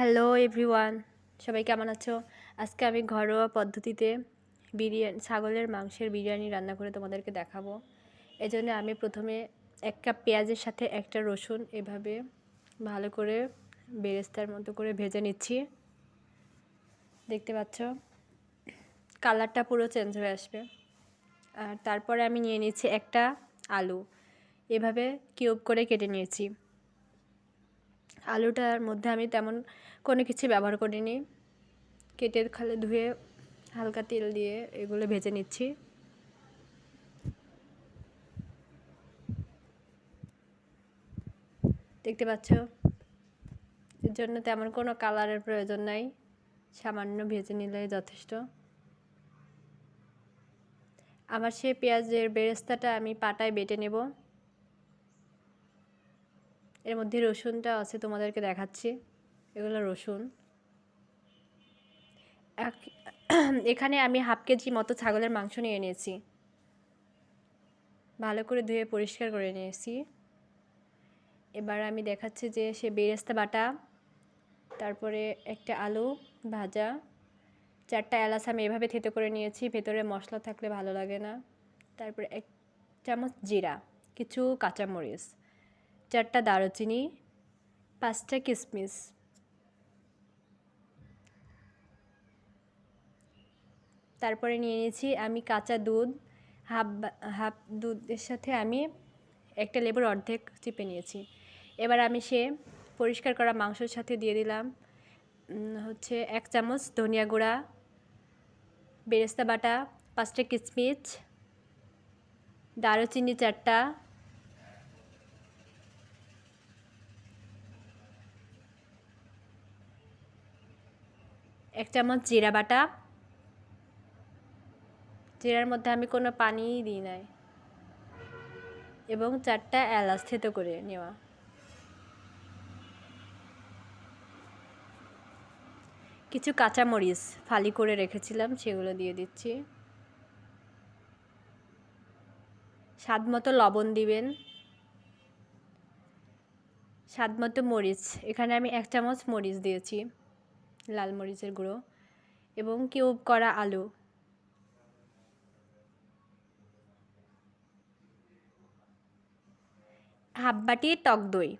Hello everyone সবাই কেমন আছো? আজকে আমি ঘরোয়া পদ্ধতিতে বিরিয়ানি, ছাগলের মাংসের বিরিয়ানি রান্না করে তোমাদেরকে দেখাবো। এজন্য আমি প্রথমে এক কাপ পেঁয়াজের সাথে একটা রসুন এভাবে ভালো করে বেরেস্তার মতো করে ভেজে নিচ্ছি। দেখতে পাচ্ছ? কালারটা পুরো চেঞ্জ হয়ে আসবে। আর তারপরে আমি নিয়ে নিচ্ছি একটা আলু। এভাবে কিউব করে কেটে নিয়েছি। আলুটার মধ্যে আমি তেমন কোনো কিছু ব্যবহার করিনি। কেটে খালে ধুয়ে হালকা তেল দিয়ে এগুলো ভেজে নিচ্ছি। দেখতে পাচ্ছ? এর জন্য তেমন কোনো কালারের প্রয়োজন নাই। সামান্য ভেজে নিলে যথেষ্ট। আমার সে পেঁয়াজের বেরেস্তাটা আমি পাটায় বেটে নেব। এর মধ্যে রসুনটা আছে তোমাদেরকে দেখাচ্ছি। এগুলো রসুন। এখানে আমি হাফ কেজি মতো ছাগলের মাংস নিয়ে নিয়েছি। ভালো করে ধুয়ে পরিষ্কার করে নিয়েছি। এবার আমি দেখাচ্ছি যে সে বেরেস্তা বাটা, তারপরে একটা আলু ভাজা, চারটা এলাচ আমি এভাবে থেতে করে নিয়েছি, ভেতরে মশলা থাকলে ভালো লাগে না। তারপরে এক চামচ জিরা, কিছু কাঁচামরিচ। চারটা দারুচিনি, পাঁচটা কিশমিশ তারপরে নিয়ে নিয়েছি আমি কাঁচা দুধ, হাফ হাফ দুধের সাথে আমি একটা লেবুর অর্ধেক চিপে নিয়েছি। এবার আমি সে পরিষ্কার করা মাংসের সাথে দিয়ে দিলাম হচ্ছে এক চামচ ধনিয়া গুঁড়া, বেরেস্তা বাটা, পাঁচটা কিচমিচ দারুচিনি চারটা এক চামচ জিরা বাটা। জিরার মধ্যে আমি কোনো পানিই দিই নাই। এবং চারটা এলাচ থেতো করে নেওয়া। কিছু কাঁচামরিচ ফালি করে রেখেছিলাম, সেগুলো দিয়ে দিচ্ছি। স্বাদ মতো লবণ দিবেন। স্বাদ মতো মরিচ। এখানে আমি এক চামচ মরিচ দিয়েছি। লাল মরিচের গুঁড়ো এবং কিউব করা আলু। হাফ বাটি টক দই।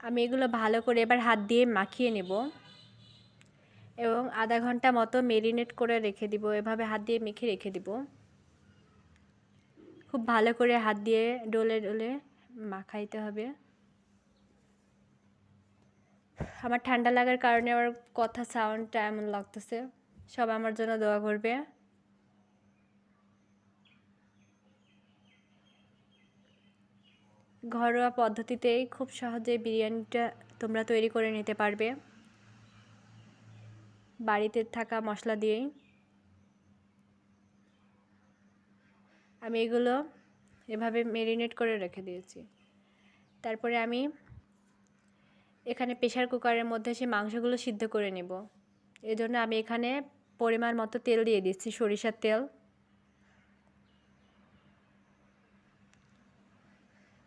আমি এগুলো ভালো করে এবার হাত দিয়ে মাখিয়ে নেব এবং আধা ঘণ্টা মতো মেরিনেট করে রেখে দিব। এভাবে হাত দিয়ে মেখে রেখে দিব। খুব ভালো করে হাত দিয়ে ডলে ডলে মাখাইতে হবে। আমার ঠান্ডা লাগার কারণে আমার কথা সাউন্ডটা এমন লাগতেছে। সব আমার জন্য দোয়া করবে। ঘরোয়া পদ্ধতিতেই খুব সহজে বিরিয়ানিটা তোমরা তৈরি করে নিতে পারবে। বাড়িতে থাকা মশলা দিয়েই। আমি এগুলো এভাবে মেরিনেট করে রেখে দিয়েছি। তারপরে আমি এখানে প্রেশার কুকারের মধ্যে সে মাংসগুলো সিদ্ধ করে নেব। এজন্য আমি এখানে পরিমাণ মতো তেল দিয়ে দিচ্ছি, সরিষার তেল।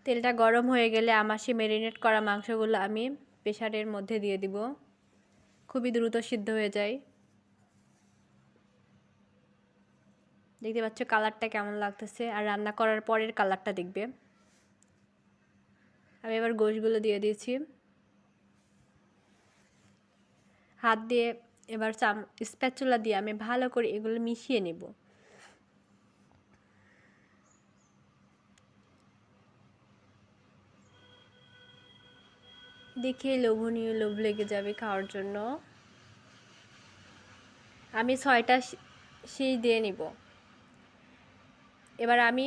তেলটা গরম হয়ে গেলে আমার সে মেরিনেট করা মাংসগুলো আমি প্রেশারের মধ্যে দিয়ে দিব। খুবই দ্রুত সিদ্ধ হয়ে যায়। দেখতে পাচ্ছ কালারটা কেমন লাগতেছে, আর রান্না করার পরের কালারটা দেখবে। আমি এবার গোশগুলো দিয়ে দিয়েছি। হাত দিয়ে এবার চাম, স্প্যাচুলা দিয়ে আমি ভালো করে এগুলো মিশিয়ে নেব। দেখে লোভনীয় লোভ লেগে যাবে খাওয়ার জন্য। আমি ছয়টা সেই দিয়ে নিব। এবার আমি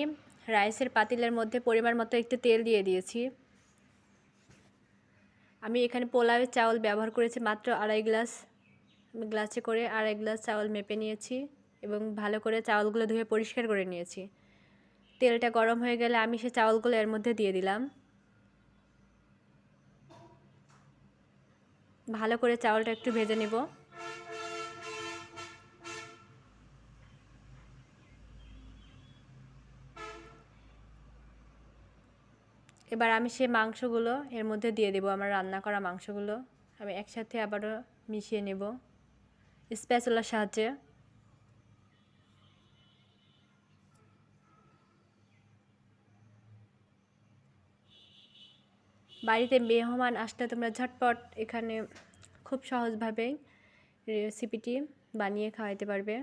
রাইসের পাতিলের মধ্যে পরিমাণ মতো একটু তেল দিয়ে দিয়েছি। আমি এখানে পোলাওয়ের চাউল ব্যবহার করেছি মাত্র আড়াই গ্লাস। গ্লাসে করে আড়াই গ্লাস চাউল মেপে নিয়েছি এবং ভালো করে চাউলগুলো ধুয়ে পরিষ্কার করে নিয়েছি। তেলটা গরম হয়ে গেলে আমি সে চাউলগুলো এর মধ্যে দিয়ে দিলাম। ভালো করে চাউলটা একটু ভেজে নেব। এবার আমি সেই মাংসগুলো এর মধ্যে দিয়ে দেবো, আমার রান্না করা মাংসগুলো। আমি একসাথে আবারও মিশিয়ে নেব স্প্যাচুলার সাহায্যে। বাড়িতে মেহমান আসলে তোমরা ঝটপট এখানে খুব সহজভাবেই রেসিপিটি বানিয়ে খাওয়াইতে পারবে।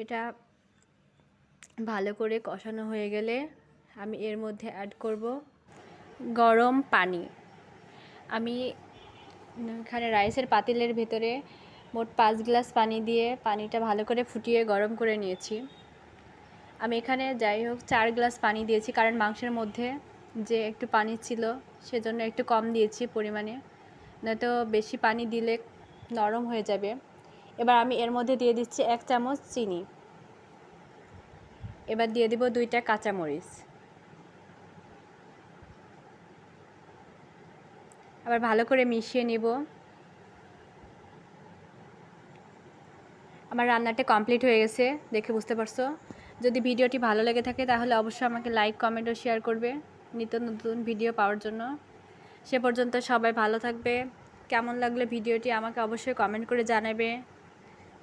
এটা ভালো করে কষানো হয়ে গেলে আমি এর মধ্যে অ্যাড করব গরম পানি। আমি এখানে রাইসের পাতিলের ভেতরে মোট পাঁচ গ্লাস পানি দিয়ে পানিটা ভালো করে ফুটিয়ে গরম করে নিয়েছি। আমি এখানে যাই হোক চার গ্লাস পানি দিয়েছি কারণ মাংসের মধ্যে যে একটু পানি ছিল সেজন্য একটু কম দিয়েছি পরিমাণে। নয়তো বেশি পানি দিলে নরম হয়ে যাবে। এবার আমি এর মধ্যে দিয়ে দিচ্ছি এক চামচ চিনি। এবার দিয়ে দিব দুইটা কাঁচামরিচ। আবার ভালো করে মিশিয়ে নিব। আমার রান্নাটা কমপ্লিট হয়ে গেছে, দেখে বুঝতে পারছ? যদি ভিডিওটি ভালো লেগে থাকে তাহলে অবশ্যই আমাকে লাইক, কমেন্ট ও শেয়ার করবে নিত্য নতুন ভিডিও পাওয়ার জন্য। সে পর্যন্ত সবাই ভালো থাকবে। কেমন লাগলে ভিডিওটি আমাকে অবশ্যই কমেন্ট করে জানাবে।